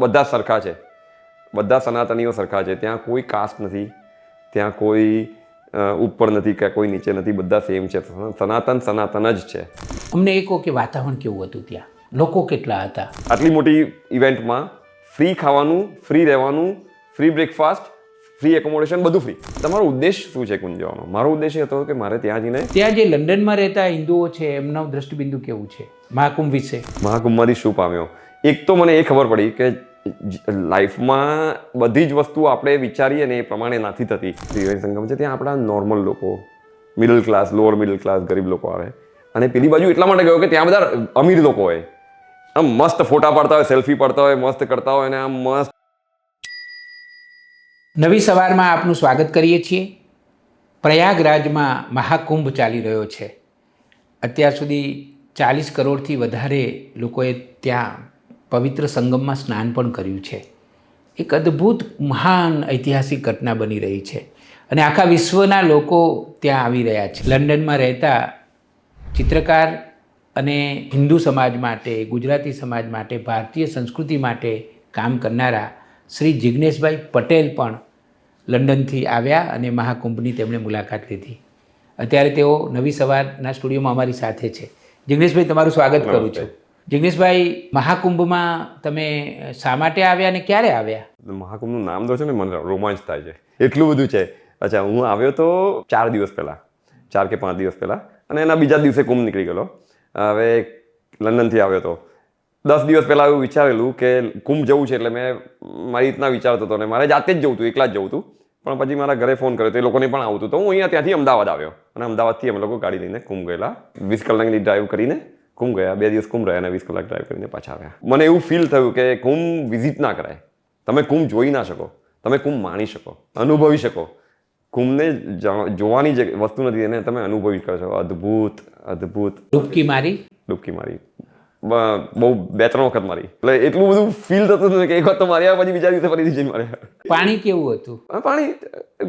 બધા સરખા છે. બધા સનાતનીઓ સરખા છે. ત્યાં કોઈ કાસ્ટ નથી. ત્યાં કોઈ ઉપર નથી કે કોઈ નીચે નથી. બધા સેમ છે. સનાતન સનાતન જ છે. અમને એ કહો કે વાતાવરણ કેવું હતું ત્યાં? લોકો કેટલા હતા? આટલી મોટી ઇવેન્ટમાં ફ્રી ખાવાનું ફ્રી રહેવાનું ફ્રી બ્રેકફાસ્ટ ફ્રી એકોમોડેશન બધું ફ્રી તમારો ઉદ્દેશ શું છે કુંજવાનો? મારો ઉદ્દેશ એ હતો કે મારે ત્યાં જઈને ત્યાં જે લંડનમાં રહેતા હિન્દુઓ છે એમનો દ્રષ્ટિબિંદુ કેવું છે? મહાકુંભ વિશે. મહાકુંભમાંથી શું પામ્યો? એક તો મને એ ખબર પડી કે લાઈફમાં બધી જ વસ્તુ આપણે વિચારીએ ને એ પ્રમાણે નથી થતી. ત્રિવેણી સંગમ છે ત્યાં આપણા નોર્મલ લોકો middle class lower middle class ગરીબ લોકો આવે. અને પેલી બાજુ એટલા માટે ગયો કે ત્યાં બધા અમીર લોકો હોય. આમ મસ્ત ફોટા પાડતા હોય સેલ્ફી પાડતા હોય, મસ્ત કરતા હોય અને આમ મસ્ત નવી સવારમાં આપનું સ્વાગત કરીએ છીએ. પ્રયાગરાજમાં મહાકુંભ ચાલી રહ્યો છે. અત્યાર સુધી ચાલીસ કરોડથી વધારે લોકોએ ત્યાં પવિત્ર સંગમમાં સ્નાન પણ કર્યું છે. એક અદ્ભુત, મહાન ઐતિહાસિક ઘટના બની રહી છે. અને આખા વિશ્વના લોકો ત્યાં આવી રહ્યા છે. લંડનમાં રહેતા ચિત્રકાર અને હિન્દુ સમાજ માટે, ગુજરાતી સમાજ માટે, ભારતીય સંસ્કૃતિ માટે કામ કરનારા શ્રી જિજ્ઞેશભાઈ પટેલ પણ લંડનથી આવ્યા અને મહાકુંભની તેમણે મુલાકાત લીધી. અત્યારે તેઓ નવી સવારના સ્ટુડિયોમાં અમારી સાથે છે. જિજ્ઞેશભાઈ તમારું સ્વાગત કરું છું. જિજ્ઞેશભાઈ મહાકુંભમાં તમે શા માટે આવ્યા અને ક્યારે આવ્યા? મહાકુંભનું નામ દો છો ને મને રોમાંચ થાય છે. એટલું બધું છે. અચ્છા, હું આવ્યો તો ચાર દિવસ પહેલાં. ચાર કે પાંચ દિવસ પહેલાં. અને એના બીજા દિવસે કુંભ નીકળી ગયેલો. હવે લંડનથી આવ્યો તો. દસ દિવસ પહેલાં એવું વિચારેલું કે કુંભ જવું છે એટલે મેં મારી રીતના વિચારતો હતો ને મારે જાતે જ જવું હતું, એકલા જ જવું હતું. પણ પછી મારા ઘરે ફોન કર્યો તો એ લોકોને પણ આવતું તો હું અહીંયા ત્યાંથી અમદાવાદ આવ્યો. અને અમદાવાદથી અમે લોકો ગાડી લઈને કુંભ ગયેલા. વીસ કલાકની ડ્રાઈવ કરીને કુંભ ગયા બે દિવસ કુંભ રહ્યા અને વીસ કલાક ડ્રાઈવ કરીને પાછા આવ્યા. મને એવું ફીલ થયું કે કુંભ વિઝિટ ના કરાય. તમે કુંભ જોઈ ના શકો. તમે કુંભ માણી શકો. અનુભવી શકો. કુંભને જોવાની જે વસ્તુ નથી એને તમે અનુભવી કરો છો અદ્ભુત અદ્ભુત. ડૂબકી મારી. ડૂબકી મારી. બહુ બે ત્રણ વખત મારી. એટલે એટલું બધું ફીલ થતું હતું કે એક વખત તો માર્યા પછી બીજા દિવસે ફરીથી જઈને માર્યા. પાણી કેવું હતું? પાણી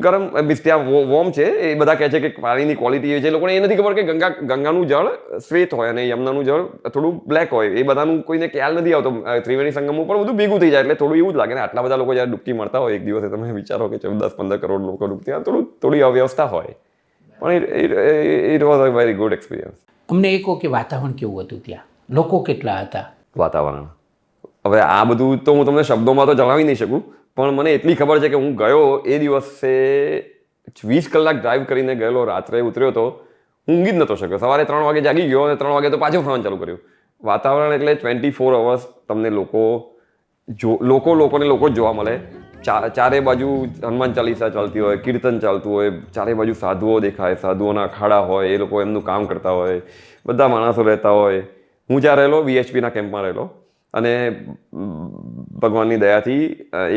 ગરમ મીન્સ ત્યાં વોર્મ છે. એ બધા કહે છે કે પાણીની ક્વોલિટી એ છે. લોકોને એ નથી ખબર કે ગંગા ગંગાનું જળ શ્વેત હોય અને યમુનાનું જળ થોડું બ્લેક હોય. એ બધાનું કોઈને ખ્યાલ નથી આવતો. ત્રિવેણી સંગમ પણ બધું ભેગું થઈ જાય. એટલે થોડું એવું જ લાગે. ને આટલા બધા લોકો જ્યારે ડૂબકી મળતા હોય એક દિવસે તમે વિચારો કે ચૌદ દસ પંદર કરોડ લોકો ડૂબતી થોડું થોડી અવ્યવસ્થા હોય. પણ it was a very good experience અમને એ કહો કે વાતાવરણ કેવું હતું ત્યાં? લોકો કેટલા હતા? વાતાવરણ. હવે આ બધું તો હું તમને શબ્દોમાં તો જણાવી નહીં શકું. પણ મને એટલી ખબર છે કે હું ગયો એ દિવસે વીસ કલાક ડ્રાઈવ કરીને ગયેલો, રાત્રે ઉતર્યો તો હું ઊંઘી જ નહોતો શક્યો. સવારે ત્રણ વાગે જાગી ગયો અને ત્રણ વાગે તો પાછું ફરવાનું ચાલુ કર્યું. વાતાવરણ એટલે ટ્વેન્ટી ફોર અવર્સ તમને લોકો જો, લોકો લોકોને લોકો જ જોવા મળે. ચા, ચારે બાજુ હનુમાન ચાલીસા ચાલતી હોય, કીર્તન ચાલતું હોય, ચારે બાજુ સાધુઓ દેખાય, સાધુઓના અખાડા હોય, એ લોકો એમનું કામ કરતા હોય, બધા માણસો રહેતા હોય. હું જ્યાં રહેલો વીએચપીના કેમ્પમાં રહેલો. અને ભગવાનની દયાથી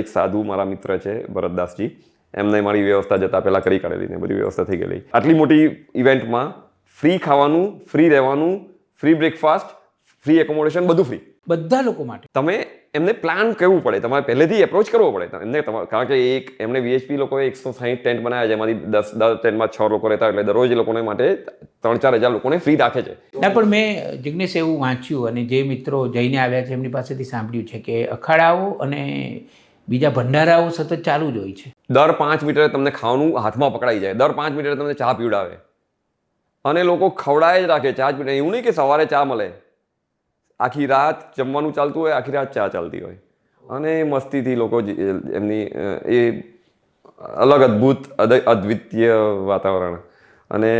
એક સાધુ મારા મિત્ર છે ભરતદાસજી એમને મારી વ્યવસ્થા જતા પહેલાં કરી કાઢેલી ને બધી વ્યવસ્થા થઈ ગયેલી. આટલી મોટી ઇવેન્ટમાં ફ્રી ખાવાનું ફ્રી રહેવાનું ફ્રી બ્રેકફાસ્ટ ફ્રી એકોમોડેશન બધું ફ્રી. બધા લોકો માટે. તમે એમને પ્લાન કરવું પડે. તમારે પહેલેથી એપ્રોચ કરવો પડે. એમને તમારે કારણ કે એક એમને વીએચપી લોકોએ એકસો સાહીઠ ટેન્ટ બનાવ્યા છે. એમાંથી દસ દસ ટેન્ટમાં છ લોકો રહેતા એટલે દરરોજ લોકોને માટે ત્રણ ચાર હજાર લોકોને ફ્રી રાખે છે. ના પણ મેં જિજ્ઞેશ એવું વાંચ્યું અને જે મિત્રો જઈને આવ્યા છે એમની પાસેથી સાંભળ્યું છે કે અખાડાઓ અને બીજા ભંડારાઓ સતત ચાલુ જ હોય છે. દર પાંચ મીટરે તમને ખાવાનું હાથમાં પકડાઈ જાય. દર પાંચ મીટરે તમને ચા પીવડાવે. અને લોકો ખવડાય જ રાખે. ચા જ પીવડાવે. એવું નહીં કે સવારે ચા મળે. આખી રાત જમવાનું ચાલતું હોય, આખી રાત ચા ચાલતી હોય. અને મસ્તીથી લોકો એમની એ અલગ અદ્ભુત, અદ- અદ્વિતીય વાતાવરણ. અને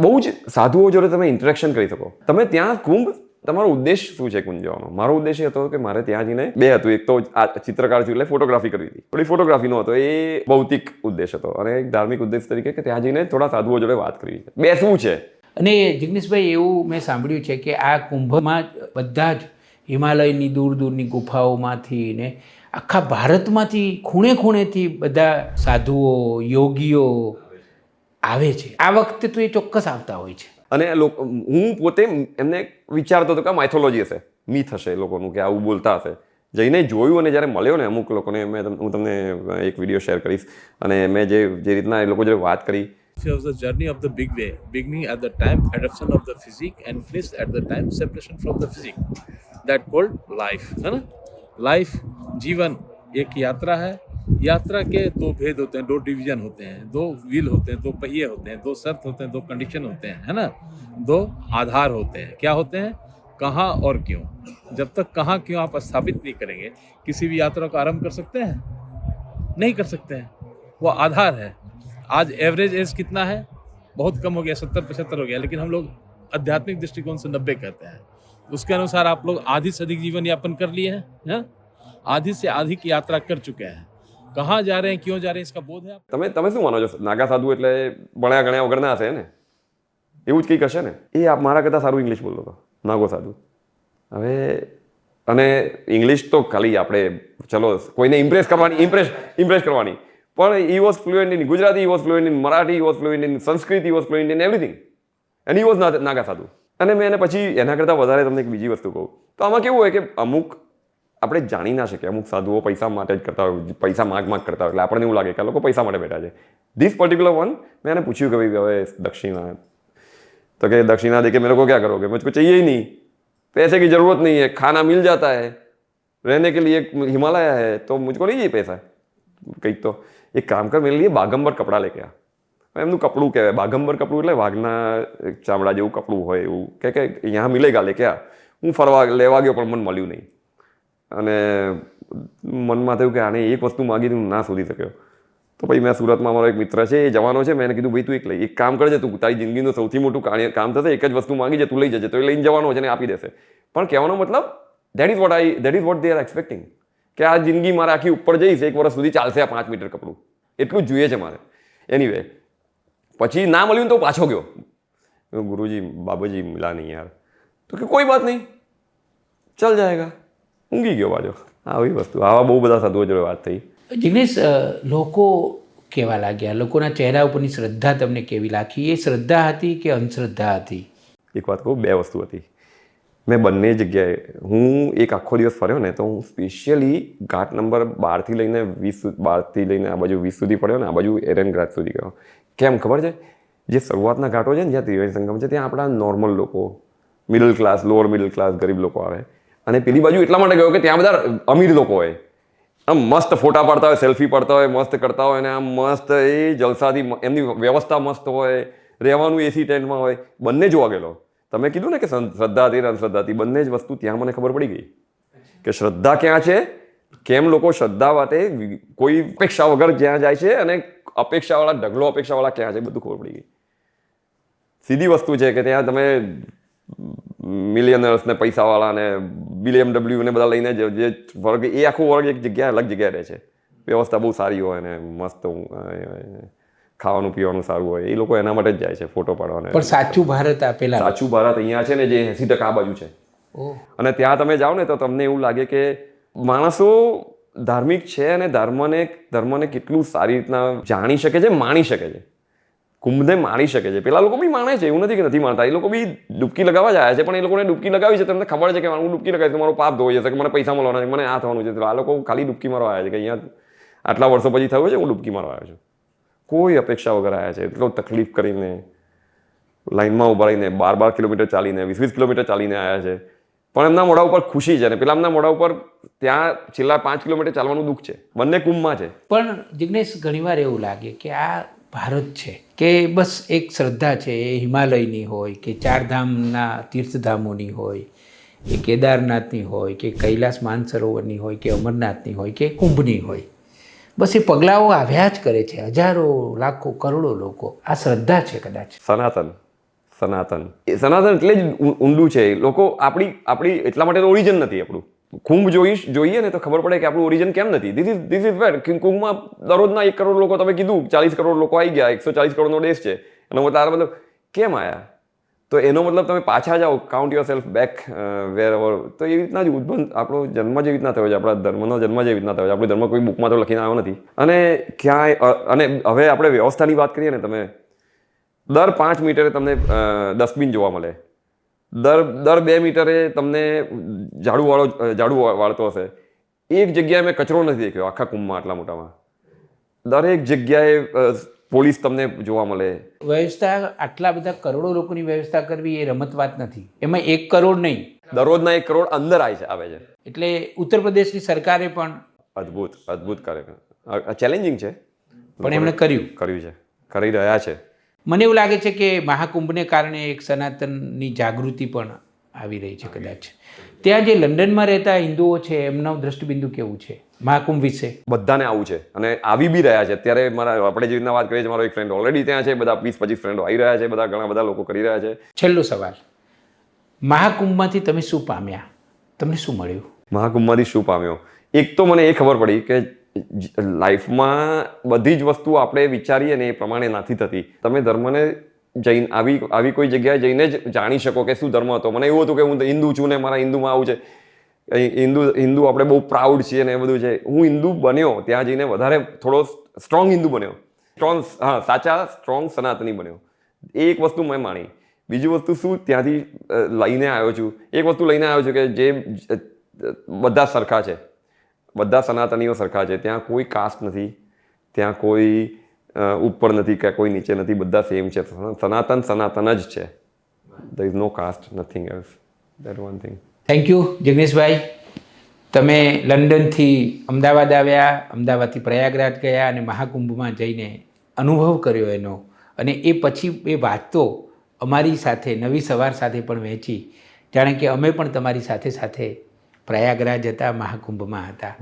બહુ જ સાધુઓ જોડે તમે ઇન્ટરેક્શન કરી શકો. તમે ત્યાં કુંભ, તમારો ઉદ્દેશ શું છે કુંભ જવાનો? મારો ઉદ્દેશ હતો કે મારે ત્યાં જઈને બે હતું. એક તો આ ચિત્રકાર છું એટલે ફોટોગ્રાફી કરવી હતી. થોડી ફોટોગ્રાફીનો હતો. એ ભૌતિક ઉદ્દેશ હતો. અને એક ધાર્મિક ઉદ્દેશ તરીકે કે ત્યાં જઈને થોડા સાધુઓ જોડે વાત કરવી છે. બેસવું છે? અને જિગ્નેશભાઈ, એવું મેં સાંભળ્યું છે કે આ કુંભમાં બધા જ હિમાલયની દૂર દૂરની ગુફાઓમાંથી ને આખા ભારતમાંથી ખૂણે ખૂણેથી બધા સાધુઓ, યોગીઓ આવે છે. આ વખતે તો એ ચોક્કસ આવતા હોય છે. અને હું પોતે એમને વિચારતો હતો કે માઇથોલોજી હશે. મીથ હશે લોકોનું કે આવું બોલતા હશે. જઈને જોયું અને જ્યારે મળ્યો ને અમુક લોકોને, મેં હું તમને એક વીડિયો શેર કરીશ. અને મેં જે જે રીતના એ લોકો જે વાત કરી shows the journey of the big way, beginning at the time adoption of the physique and finished at the time separation from the physique. That called life. है ना? लाइफ जीवन एक यात्रा है। यात्रा के दो भेद होते हैं दो डिवीज़न होते हैं। दो व्हील होते हैं दो पहिए होते हैं दो शर्त होते हैं दो कंडीशन होते हैं है ना? दो आधार होते हैं। क्या होते हैं? कहाँ और क्यों? जब तक कहाँ क्यों आप स्थापित नहीं करेंगे किसी भी यात्रा को आरंभ कर सकते हैं? नहीं कर सकते हैं। वो आधार है। आज एवरेज एज कितना है बहुत कम हो गया सत्तर पचहत्तर हो गया लेकिन हम लोग आध्यात्मिक दृष्टिकोण से नब्बे कहते हैं उसके अनुसार आप लोग आधी से अधिक जीवन यापन कर लिए हैं हैं? आधी से अधिक यात्रा कर चुके हैं कहाँ जा रहे हैं क्यों जा रहे हैं इसका बोध है आप તમે તમે શું માનો છો નાગા સાધુ એટલે ભણ્યા ગણ્યા વગરના હશે ને એવું જ કંઈક હશે ને એ આપ મારા કરતાં સારું ઇંગ્લિશ બોલતો હતો નાગો સાધુ હવે અને ઇંગ્લિશ તો ખાલી આપણે ચલો કોઈને ઇમ્પ્રેસ કરવાની ઇમ્પ્રેસ ઇમ્પ્રેસ કરવાની પણ I was fluent in Gujarati was fluent in Marathi was fluent in Sanskrit was fluent in everything and I was Naga sadhu અને મેં એને પછી એના કરતાં વધારે તમને એક બીજી વસ્તુ કહું તો આમાં કેવું હોય કે અમુક આપણે જાણી ના શકીએ અમુક સાધુઓ પૈસા માટે જ કરતા હોય પૈસા માગ માગ કરતા હોય એટલે આપણને એવું લાગે કે આ લોકો પૈસા માટે બેઠા છે ધીસ પર્ટિક્યુલર વન મેં એને પૂછ્યું કે ભાઈ હવે દક્ષિણા तो कि दक्षिणा दे के मेरे को क्या करोगे मुझको चाहिए ही नहीं पैसे की जरूरत नहीं है खाना मिल जाता है रहने के लिए एक हिमालय है तो मुझको नहीं चाहिए पैसा કંઈક તો એક કામ કર મેરે લઈએ બાગંબર કપડાં લેકે આ. એમનું કપડું કહેવાય, બાગંબર કપડું એટલે વાઘના ચામડા જેવું કપડું હોય એવું. કે કે અહીંયા મિલેગા લેકે આ. હું ફરવા લેવા ગયો પણ મને મળ્યું નહીં. અને મનમાં થયું કે આને એક વસ્તુ માગી હું ના શોધી શક્યો. તો પછી મેં સુરતમાં મારો એક મિત્ર છે, એ જવાનો છે, મેં એને કીધું, ભાઈ તું એક લઈ, એક કામ કરજે, તું તારી જિંદગીનું સૌથી મોટું કામ થશે, એક જ વસ્તુ માંગી છે તું લઈ જજે. તો એ લઈને જવાનો છે ને આપી દેશે. પણ કહેવાનો મતલબ that is what I that is what they are expecting કે આ જિંદગી મારે આખી ઉપર જઈશ એક વર્ષ સુધી ચાલશે આ પાંચ મીટર કપડું એટલું જ જોઈએ છે મારે એનીવે પછી ના મળ્યું ને તો પાછો ગયો મેં કીધું, ગુરુજી બાબુજી મિલા નહીં યાર તો કે કોઈ બાત નહીં ચલ જાયગા ઊંઘી ગયો પાછો આવી વસ્તુ આવા બહુ બધા સાધુઓ જોડે વાત થઈ જિગ્નેશ અ, લોકો કેવા લાગ્યા લોકોના ચહેરા ઉપરની શ્રદ્ધા તમને કેવી લાગી? એ શ્રદ્ધા હતી કે અંધશ્રદ્ધા હતી? એક વાત કહું બે વસ્તુ હતી। મેં બંને જગ્યાએ, હું એક આખો દિવસ ફર્યો ને તો હું સ્પેશિયલી ઘાટ નંબર બારથી લઈને વીસ બારથી લઈને આ બાજુ વીસ સુધી પડ્યો ને આ બાજુ એરન ઘાટ સુધી ગયો. કેમ ખબર છે? જે શરૂઆતના ઘાટો છે ને જ્યાં ત્રિવેણી સંગમ છે, ત્યાં આપણા નોર્મલ લોકો middle class lower middle class ગરીબ લોકો આવે. અને પેલી બાજુ એટલા માટે ગયો કે ત્યાં બધા અમીર લોકો હોય. આમ મસ્ત ફોટા પાડતા હોય સેલ્ફી પાડતા હોય, મસ્ત કરતા હોય ને આમ મસ્ત એ જલસાથી એમની વ્યવસ્થા મસ્ત હોય, રહેવાનું એસી ટેન્ટમાં હોય, બંને જોવા ગયેલો. તમે કીધું ને કે શ્રદ્ધાથી શ્રદ્ધા અને અંધશ્રદ્ધા બંને જ વસ્તુ ત્યાં મને ખબર પડી ગઈ. કે શ્રદ્ધા ક્યાં છે? કેમ લોકો શ્રદ્ધા માટે કોઈ અપેક્ષા વગર જ્યાં જાય છે અને અપેક્ષાવાળા, ઢગલો અપેક્ષાવાળા ક્યાં છે, બધું ખબર પડી ગઈ. સીધી વસ્તુ છે કે ત્યાં તમે મિલિયનર્સ ને પૈસાવાળા ને બીએમડબલ્યુ ને બધા લઈને જે વર્ગ, એ આખો વર્ગ એક જગ્યાએ અલગ જગ્યાએ રહે છે. વ્યવસ્થા બહુ સારી હોય ને, મસ્ત ખાવાનું પીવાનું સારું હોય એ લોકો એના માટે જ જાય છે ફોટો પાડવાને. પણ સાચું ભારત આપેલા સાચું ભારત અહીંયા છે ને જે એસી ટકા આ બાજુ છે. અને ત્યાં તમે જાઓ ને તો તમને એવું લાગે કે માણસો ધાર્મિક છે અને ધર્મને ધર્મને કેટલું સારી રીતના જાણી શકે છે માણી શકે છે. કુંભને માણી શકે છે. પેલા લોકો બી માણે છે એવું નથી કે નથી માણતા. એ લોકો બી ડૂબકી લગાવવા જાય છે પણ એ લોકોને ડૂબકી લગાવી છે તમને ખબર છે કે હું ડૂબકી લગાવી તો મારો પાપ ધોઈ જશે કે મને પૈસા મળવાના છે મને આ થવાનું છે. તો આ લોકો ખાલી ડૂબકી મારવા આવ્યા છે કે અહીંયા આટલા વર્ષો પછી થયું છે હું ડૂબકી મારવા આવ્યો છું. કોઈ અપેક્ષા વગર આવ્યા છે. એટલો તકલીફ કરીને લાઈનમાં ઊભા રહીને બાર બાર કિલોમીટર ચાલીને, વીસ વીસ કિલોમીટર ચાલીને આવ્યા છે. પણ એમના મોઢા ઉપર ખુશી છે અને પેલા એમના મોઢા ઉપર ત્યાં છેલ્લા પાંચ કિલોમીટર ચાલવાનું દુઃખ છે. બંને કુંભમાં છે. પણ જિગ્નેશ, ઘણીવાર એવું લાગે કે આ ભારત છે કે બસ એક શ્રદ્ધા છે, એ હિમાલયની હોય કે ચારધામના તીર્થધામોની હોય, કે કેદારનાથની હોય, કે કૈલાસ માનસરોવરની હોય, કે અમરનાથની હોય, કે કુંભની હોય. બસ એ પગલાઓ આવ્યા જ કરે છે. હજારો, લાખો, કરોડો લોકો. આ શ્રદ્ધા છે કદાચ. સનાતન સનાતન. એ સનાતન એટલે જ ઊંડું છે. લોકો આપણી આપણી એટલા માટે ઓરિજિન નથી આપણું. કુંભ જોઈશ જોઈએ ને તો ખબર પડે કે આપણું ઓરિજિન કેમ નથી. This is this is where કુંભમાં દરરોજના એક કરોડ લોકો, તમે કીધું, ચાલીસ કરોડ લોકો આવી ગયા, એકસો ચાલીસ કરોડનો દેશ છે. અને આ મતલબ કેમ આયા? તો એનો મતલબ તમે પાછા જાઓ count yourself back where our તો એવી રીતના જ ઉદ્ભવ આપણો જન્મ જેવી રીતના થયો છે, આપણા ધર્મનો જન્મ જેવી રીતના થયો છે. આપણો ધર્મ કોઈ બુકમાં તો લખીને આવ્યો નથી. અને ક્યાંય અને હવે આપણે વ્યવસ્થાની વાત કરીએ ને, તમે દર પાંચ મીટરે તમને ડસ્ટબિન જોવા મળે. દર દર બે મીટરે તમને ઝાડુવાળો ઝાડુ વાળતો હશે. એક જગ્યાએ મેં કચરો નથી દેખ્યો, આખા કુંભમાં આટલા મોટામાં. દરેક જગ્યાએ પોલીસ તમને જોવા મળે. વ્યવસ્થા આટલા બધા કરોડો લોકોની વ્યવસ્થા કરવી એ રમત વાત નથી. એમાં એક કરોડ નહીં. દરરોજના એક કરોડ અંદર આવે છે આવે છે. એટલે ઉત્તર પ્રદેશની સરકારે પણ અદ્ભુત અદ્ભુત કાર્યક્રમ ચેલેન્જિંગ છે? પણ એમણે કર્યું. કર્યું છે. કરી રહ્યા છે. મને એવું લાગે છે કે મહાકુંભને કારણે એક સનાતનની જાગૃતિ પણ આવી રહી છે કદાચ. ત્યાં જે લંડનમાં રહેતા હિન્દુઓ છે એમનો દ્રષ્ટિબિંદુ કેવું છે? મહાકુંભ વિશે. બધાને આવું છે. અને આવી બી રહ્યા છે. અત્યારે મારા આપણે જે રીતના વાત કરીએ છીએ મારો એક ફ્રેન્ડ ઓલરેડી ત્યાં છે. બધા વીસ પચીસ ફ્રેન્ડો આવી રહ્યા છે. બધા ઘણા બધા લોકો કરી રહ્યા છે. છેલ્લો સવાલ. મહાકુંભમાંથી તમે શું પામ્યા? તમને શું મળ્યું? મહાકુંભમાંથી શું પામ્યો? એક તો મને એ ખબર પડી કે લાઈફમાં બધી જ વસ્તુ આપણે વિચારીએ ને એ પ્રમાણે નથી થતી. તમે ધર્મને જઈને આવી આવી કોઈ જગ્યાએ જઈને જ જાણી શકો કે શું ધર્મ હતો. મને એવું હતું કે હું હિન્દુ છું ને મારા હિન્દુમાં આવું છે. હિન્દુ હિન્દુ આપણે બહુ પ્રાઉડ છીએ ને એ બધું છે. હું હિન્દુ બન્યો ત્યાં જઈને વધારે થોડો સ્ટ્રોંગ હિન્દુ બન્યો. સ્ટ્રોંગ હા, સાચા સ્ટ્રોંગ સનાતની બન્યો. એક વસ્તુ મેં માણી. બીજી વસ્તુ શું? ત્યાંથી લઈને આવ્યો છું. એક વસ્તુ લઈને આવ્યો છું કે જે બધા સરખા છે. બધા સનાતનીઓ સરખા છે. ત્યાં કોઈ કાસ્ટ નથી. ત્યાં કોઈ ઉપર નથી કે કોઈ નીચે નથી. બધા સેમ છે. સનાતન સનાતન જ છે. There is no caste nothing else that one thing thank you Jigneshbhai તમે લંડનથી અમદાવાદ આવ્યા, અમદાવાદથી પ્રયાગરાજ ગયા અને મહાકુંભમાં જઈને અનુભવ કર્યો એનો. અને એ પછી એ વાતો અમારી સાથે, નવી સવાર સાથે પણ વહેંચી. જાણે કે અમે પણ તમારી સાથે સાથે પ્રયાગરાજ હતા, મહાકુંભમાં હતા.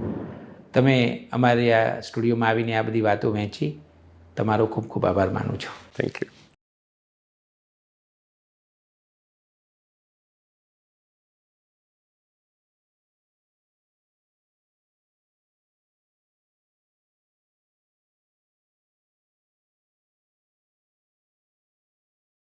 તમે અમારી આ સ્ટુડિયોમાં આવીને આ બધી વાતો વહેંચી. તમારો ખૂબ ખૂબ આભાર માનું છું. Thank you